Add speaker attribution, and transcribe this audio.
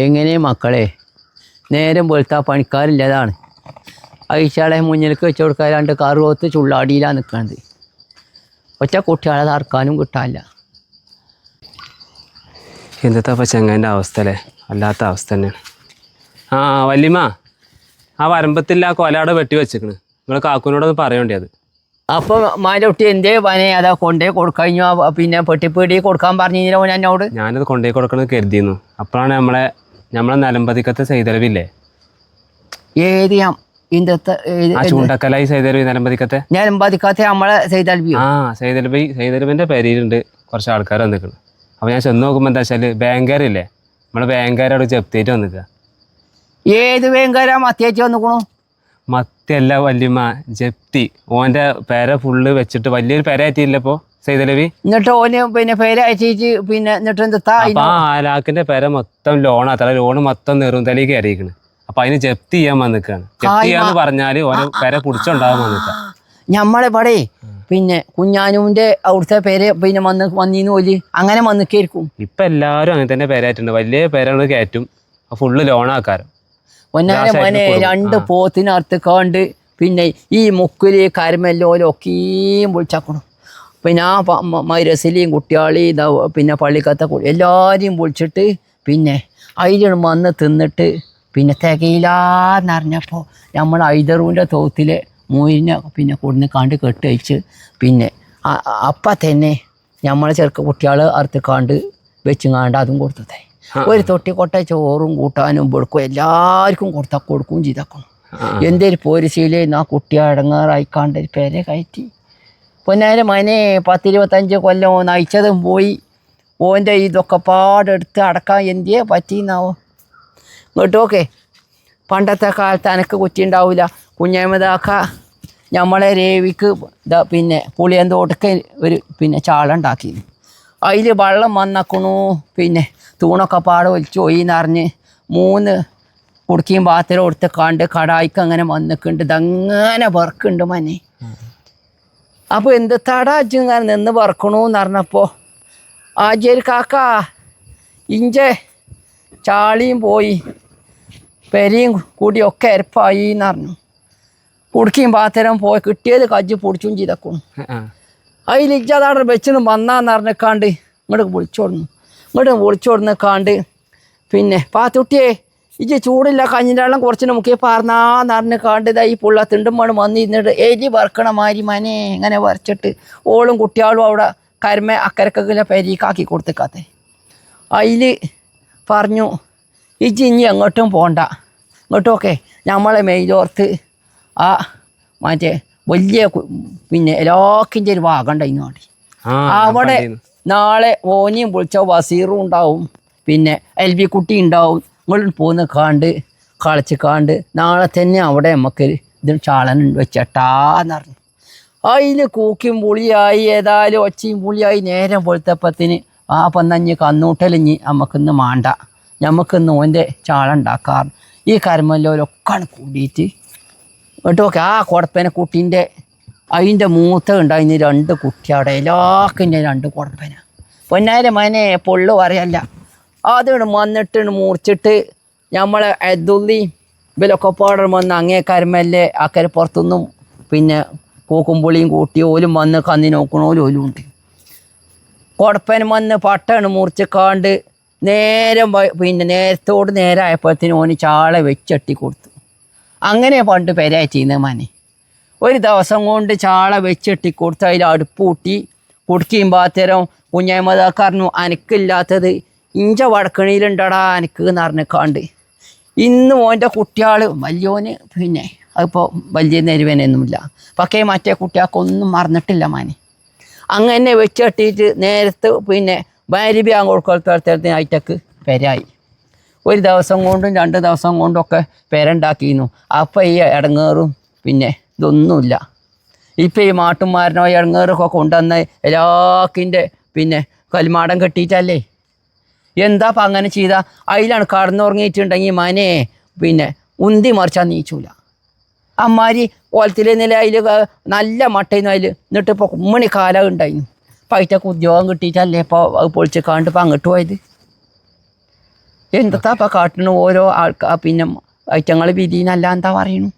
Speaker 1: എങ്ങനെ മക്കളെ? നേരം പോലത്തെ പണിക്കാരില്ലതാണ്. അയച്ചാളെ മുന്നിലേക്ക് വെച്ച് കൊടുക്കാൻ രണ്ട് കറുവത്ത് ചുള്ളാടിയിലാണ് നിൽക്കുന്നത് ഒറ്റ കുട്ടികളെ തറക്കാനും കിട്ടാനില്ല.
Speaker 2: എന്താ ഇപ്പം ചെങ്ങന്റെ അവസ്ഥ അല്ലേ? അല്ലാത്ത അവസ്ഥ തന്നെയാണ്. ആ വല്യമ്മ ആ വരമ്പത്തിൽ ആ കൊലാടെ വെട്ടി വെച്ചേക്കണ്. നിങ്ങൾ കാക്കുനോടൊന്ന് പറയണ്ടേ അത്?
Speaker 1: അപ്പോൾ മാന്റെ കുട്ടി എന്തേ പനെ അതാ കൊണ്ടേ കൊടുക്കഴിഞ്ഞു. പിന്നെ പെട്ടിപ്പീടി കൊടുക്കാൻ പറഞ്ഞു ഓൻ എന്നോട്?
Speaker 2: ഞാനത് കൊണ്ടേ കൊടുക്കണമെന്ന് കരുതിയിരുന്നു. അപ്പോഴാണ് നമ്മളെ നമ്മളെ നിലമ്പതിക്കത്തെ സൈതലവില്ലേ?
Speaker 1: ഏത് ഇന്നത്തെ
Speaker 2: ചൂണ്ടക്കലായി സൈതലവി നിലമ്പതിക്കത്തെ
Speaker 1: ഞാൻ നമ്മളെ ചെയ്താൽവിയോ
Speaker 2: ആ സൈതലവി സൈതലവിന്റെ പേരിലുണ്ട് കുറച്ച് ആൾക്കാർ വന്നിക്കണം അപ്പൊ ഞാൻ ചെന്ന് നോക്കുമ്പോ എന്താ വെച്ചാൽ ബാങ്കാരില്ലേ നമ്മളെ ബാങ്കാരോട് ചെപ്തേറ്റ് വന്നിക്ക.
Speaker 1: ഏത് വേങ്കര മത്തിയേച്ച് വന്നിക്കണു?
Speaker 2: മത്തിയല്ല വല്യമ്മ ജപ്തി. ഓന്റെ പേര ഫുള്ള് വെച്ചിട്ട് വലിയൊരു പേരായിട്ടില്ലപ്പോ ആയിട്ടില്ല സൈതലവി
Speaker 1: എന്നിട്ട് ഓന് പിന്നെ പേര് അയച്ചേച്ച് പിന്നെ എന്നിട്ട് എന്താ
Speaker 2: അപ്പൊ ആ ആലാക്കിന്റെ പേര മൊത്തം ലോൺ അത്ര ലോണ് മൊത്തം നെറുന്തലി കയറിയിരിക്കണ്. അപ്പൊ അതിന് ജപ്തി ചെയ്യാൻ വന്നിക്കാണ്. ജപ്തി ചെയ്യാന്ന് പറഞ്ഞാൽ ഓരോ പേരെ പിടിച്ചോണ്ടാവാൻ വന്നിക്ക
Speaker 1: ഞമ്മളിവിടെ പിന്നെ കുഞ്ഞാനുവിന്റെ അവിടുത്തെ പേര് പിന്നെ വന്ന് വന്നീന്ന് പോലി അങ്ങനെ വന്നിക്കായിരിക്കും
Speaker 2: ഇപ്പൊ എല്ലാരും അങ്ങനെ തന്നെ പേരായിട്ടുണ്ട്. വലിയ പേരാണ് കയറ്റും. ഫുള്ള് ലോണാക്കാരം
Speaker 1: ഒന്നാലെ മോനെ രണ്ട് പോത്തിനകത്ത് കണ്ട് പിന്നെ ഈ മുക്കിൽ ഒക്കെയും വിളിച്ചാക്കണം പിന്നെ ആ മൈരസിലെയും കുട്ടിയാളി ഇതാ പിന്നെ പള്ളിക്കത്തെ എല്ലാവരെയും വിളിച്ചിട്ട് പിന്നെ അതിൽ വന്ന് തിന്നിട്ട് പിന്നെ തികയില്ലാന്നറിഞ്ഞപ്പോൾ നമ്മൾ ഐദറൂന്റെ തോത്തിലെ മൂരിനെ പിന്നെ കൊടുന്ന് കണ്ട് കെട്ട് വെച്ച് പിന്നെ അപ്പം തന്നെ നമ്മളെ ചെറുക്ക കുട്ടികൾ അറുത്ത് കാണ്ട് വെച്ചുങ്ങാണ്ട് അതും കൊടുത്തതേ. ഒരു തൊട്ടിക്കൊട്ട ചോറും കൂട്ടാനും കൊടുക്കും എല്ലാവർക്കും കൊടുത്താൽ കൊടുക്കുകയും ചെയ്തേക്കണം എന്തേലും പോരിശീലേ ആ കുട്ടി അടങ്ങാറായിക്കാണ്ട് പേരെ കയറ്റി. പൊന്നാരെ മനെ പത്തിരുപത്തഞ്ച് കൊല്ലം നയിച്ചതും പോയി. ഓന്റെ ഇതൊക്കെ പാടെടുത്ത് അടക്കാൻ എന്തിയെ പറ്റിയെന്നാവോ? ഇങ്ങോട്ടോക്കെ പണ്ടത്തെ കാലത്ത് എനക്ക് കുറ്റി ഉണ്ടാവില്ല കുഞ്ഞമ്മതാക്ക നമ്മളെ രേവിക്ക് പിന്നെ പുളിയന്തോട്ടൊക്കെ ഒരു പിന്നെ ചാളുണ്ടാക്കി അതിൽ വെള്ളം വന്നക്കണു. പിന്നെ തൂണൊക്കെ പാടെ ഒലിച്ചു പോയി എന്നറിഞ്ഞ് മൂന്ന് കുടുക്കിയും പാത്രം കൊടുത്ത് കണ്ട് കടായിക്കങ്ങനെ വന്നിക്കുണ്ട്. ഇതങ്ങനെ വർക്കുണ്ട് മനെ. അപ്പോൾ എന്ത് തടാജ് ഇങ്ങനെ നിന്ന് വറക്കണമെന്ന് പറഞ്ഞപ്പോൾ ആജേരി കാക്ക ഇഞ്ചെ ചാളിയും പോയി പെരിയും കൂടിയൊക്കെ എരപ്പായി എന്ന് പറഞ്ഞു. കുടുക്കിയും പാത്തരം പോയി കിട്ടിയത് കജ്ജ് പൊടിച്ചും ചെയ്തക്കും അതിൽ ഇജ്ജാതാടെ വെച്ചിന് വന്നാന്ന് പറഞ്ഞേക്കാണ്ട് ഇങ്ങോട്ട് വിളിച്ചോടുന്നു. ഇങ്ങോട്ട് വിളിച്ചോടുന്നേക്കാണ്ട് പിന്നെ പാത്തുട്ടിയെ ഇജ്ജ് ചൂടില്ല കഞ്ഞിന്റെ വെള്ളം കുറച്ച് നമുക്ക് പാർന്നാന്ന് പറഞ്ഞിക്കാണ്ട് കണ്ടതാ ഈ പുള്ള തിണ്ടും മണ് വന്നിരുന്നിട്ട് എലി വറക്കണ മാതിരി മനെ ഇങ്ങനെ വരച്ചിട്ട് ഓളും കുട്ടിയാളും അവിടെ കരമ അക്കരക്കൊക്കെ പെരീക്കാക്കി കൊടുത്തേക്കാത്തെ. അതിൽ പറഞ്ഞു ഇജ്ജ് ഇനി എങ്ങോട്ടും പോണ്ട. ഇങ്ങോട്ടൊക്കെ നമ്മളെ മെയിലോർത്ത് ആ മറ്റേ വലിയ പിന്നെ എല്ലാക്കിന്റെ ഒരു വാഗണ്ട ഉണ്ടായിരുന്നു അവിടെ അവിടെ നാളെ ഓനിയും വിളിച്ച വസീറും ഉണ്ടാവും പിന്നെ എൽ ബി കുട്ടി ഉണ്ടാവും നിങ്ങൾ പോകുന്ന കാണ്ട് കളിച്ച് കാണ്ട് നാളെ തന്നെ അവിടെ നമുക്ക് ഇത് ചാളൻ വെച്ചട്ടാന്ന് പറഞ്ഞു അതിൽ കൂക്കിയും പുളിയായി ഏതായാലും ഒച്ചയും പുളിയായി നേരം പൊളുത്തപ്പത്തിന് ആ പന്നഞ്ഞ് കന്നൂട്ടലിഞ്ഞ് നമുക്കിന്ന് മാണ്ട. നമുക്കിന്ന് ഓന്റെ ചാള ഉണ്ടാക്കാറ്. ഈ കരമല്ലോരൊക്കെയാണ് കൂടിയിട്ട്. കേട്ടോക്കെ ആ കുടപ്പന കുട്ടീന്റെ അതിന്റെ മൂത്ത ഉണ്ടായിരുന്നു രണ്ട് കുട്ടിയുടെ എല്ലാക്കിന്റെ രണ്ട് കുടപ്പന. പൊന്നായാലും മനെ പൊള്ളു പറയല്ല. അതിന് വന്നിട്ട് മുറിച്ചിട്ട് നമ്മളെ എതുള്ളി ഇവലൊക്കെ പാടർ വന്ന് അങ്ങേ കരമല്ലേ അക്കരെ പുറത്തുനിന്നും പിന്നെ പൂക്കുംപുളിയും കൂട്ടി ഓലും വന്ന് കന്നി നോക്കണോലും ഓലും ഉണ്ട്. കുടപ്പൻ വന്ന് പട്ടാണ് മുറിച്ചക്കാണ്ട് നേരം പിന്നെ നേരത്തോട് നേരമായപ്പോഴത്തേനും ഓന് ചാള വെച്ചട്ടി കൊടുത്തു. അങ്ങനെ പണ്ട് പെരായി ചെയ്യുന്നത് മനെ. ഒരു ദിവസം കൊണ്ട് ചാള വെച്ചട്ടി കൊടുത്ത് അതിൽ അടുപ്പ് കൂട്ടി കുടുക്കിയും പാത്തരം കുഞ്ഞായ്മതാക്കാരനു അനക്കില്ലാത്തത് ഇഞ്ച വടക്കണിയിലുണ്ടടാ എനിക്ക് എന്ന് പറഞ്ഞിക്കാണ്ട് ഇന്ന് മോന്റെ കുട്ടിയാൾ വലിയോന് പിന്നെ അതിപ്പോൾ വലിയ നെരുവനൊന്നുമില്ല. പക്ഷേ മറ്റേ കുട്ടികൾക്കൊന്നും മറന്നിട്ടില്ല മാനി. അങ്ങനെ വെച്ചട്ടിയിട്ട് നേരത്തെ പിന്നെ ഭാര്യബ്യാൻ കൊടുക്കലത്തേത്തിന് ഐറ്റക്ക് പെരായി. ഒരു ദിവസം കൊണ്ടും രണ്ട് ദിവസം കൊണ്ടൊക്കെ പെരണ്ടാക്കിയിരുന്നു അപ്പം ഈ ഇടങ്ങേറും പിന്നെ ഇതൊന്നുമില്ല. ഇപ്പം ഈ മാട്ടുമാരനോ ഇടങ്ങേറൊക്കെ കൊണ്ടുവന്ന എല്ലാക്കിന്റെ പിന്നെ കൽമാടം കെട്ടിയിട്ടല്ലേ? എന്താ അപ്പം അങ്ങനെ ചെയ്ത? അതിലാണ് കടന്നുറങ്ങിയിട്ടുണ്ടെങ്കിൽ മനെ പിന്നെ ഉന്തി മറിച്ചാൽ നീച്ചൂല. അമ്മാരി ഓലത്തിലെ നില അതിൽ നല്ല മട്ടയിന്ന് അതിൽ എന്നിട്ട് ഇപ്പോൾ കുമ്മണി കാലം ഉണ്ടായിരുന്നു അപ്പം അതിറ്റൊക്കെ ഉദ്യോഗം കിട്ടിയിട്ടല്ലേ ഇപ്പോൾ അത് പൊളിച്ച് കാണ്ട് ഇപ്പം അങ്ങോട്ട് പോയത്? എന്താ ഇപ്പം കാട്ടണു ഓരോ ആൾക്കാർ പിന്നെ ഐറ്റങ്ങൾ വിധിന്നല്ല എന്താ പറയണു?